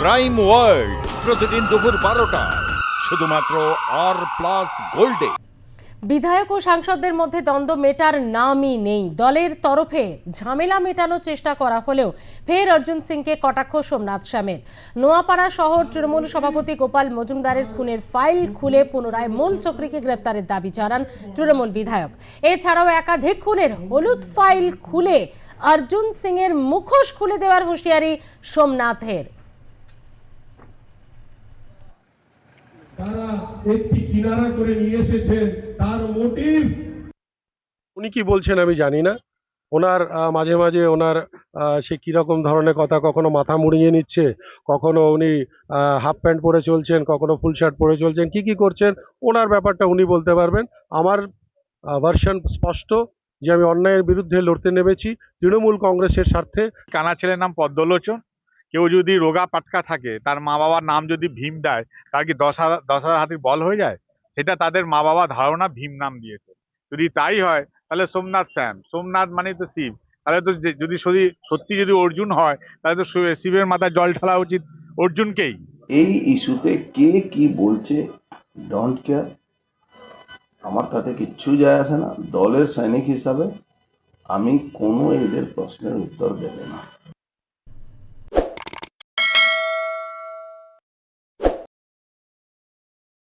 Crime world প্রতিদিন দুপুর বারোটা। শুধুমাত্র আর প্লাস গোল্ডে বিধায়ক ও সাংসদদের মধ্যে দ্বন্দ্ব মেটার নামই নেই। দলের তরফে ঝামেলা মেটানোর চেষ্টা করা হলেও ফের অর্জুন সিংকে কটাক্ষ সোমনাথ শ্যামের। নোয়াপাড়া শহর তৃণমূল সভাপতি গোপাল মজুমদারের খুনের ফাইল খুলে পুনরায় মূল চক্রীকে গ্রেপ্তারের দাবি জানান তৃণমূল বিধায়ক। এছাড়াও একাধিক খুনের হলুদ ফাইল খুলে অর্জুন সিং এর মুখোশ খুলে দেওয়ার হুঁশিয়ারি সোমনাথের তারা একটি কিনারা করে নিয়ে এসেছেন তার মোটিভ উনি কি বলছেন আমি জানি না। ওনার মাঝে মাঝে ওনার সে কীরকম ধরনের কথা কখনো মাথা মুড়িয়ে নিচ্ছে কখনো উনি হাফ প্যান্ট পরে চলছেন কখনো ফুল শার্ট পরে চলছেন কি কি করছেন ওনার ব্যাপারটা উনি বলতে পারবেন। আমার ভার্সন স্পষ্ট যে আমি অন্যায়ের বিরুদ্ধে লড়তে নেমেছি তৃণমূল কংগ্রেসের স্বার্থে। কানা ছেলের নাম পদ্মলোচন। কেউ যদি রোগা পাটকা থাকে, তার মা বাবার নাম যদি ভীম দেয়, তার কি দশ হাজার দশ হাজার হাতির বল হয়ে যায়? সেটা তাদের মা বাবা ধারণা ভীম নাম দিয়েছে। যদি তাই হয়, তাহলে সোমনাথ শ্যাম সোমনাথ মানে তো শিব। তাহলে তো যদি সত্যি সত্যি যদি অর্জুন হয়, তাহলে তো শিবের মাথায় জল ঢালা উচিত। অর্জুনকেই এই ইস্যুতে কে কি বলছে ডোন্ট কেয়ার আমার তাতে কিচ্ছু যায় আসে না। দলের সৈনিক হিসাবে আমি কোনো এদের প্রশ্নের উত্তর দেবে না।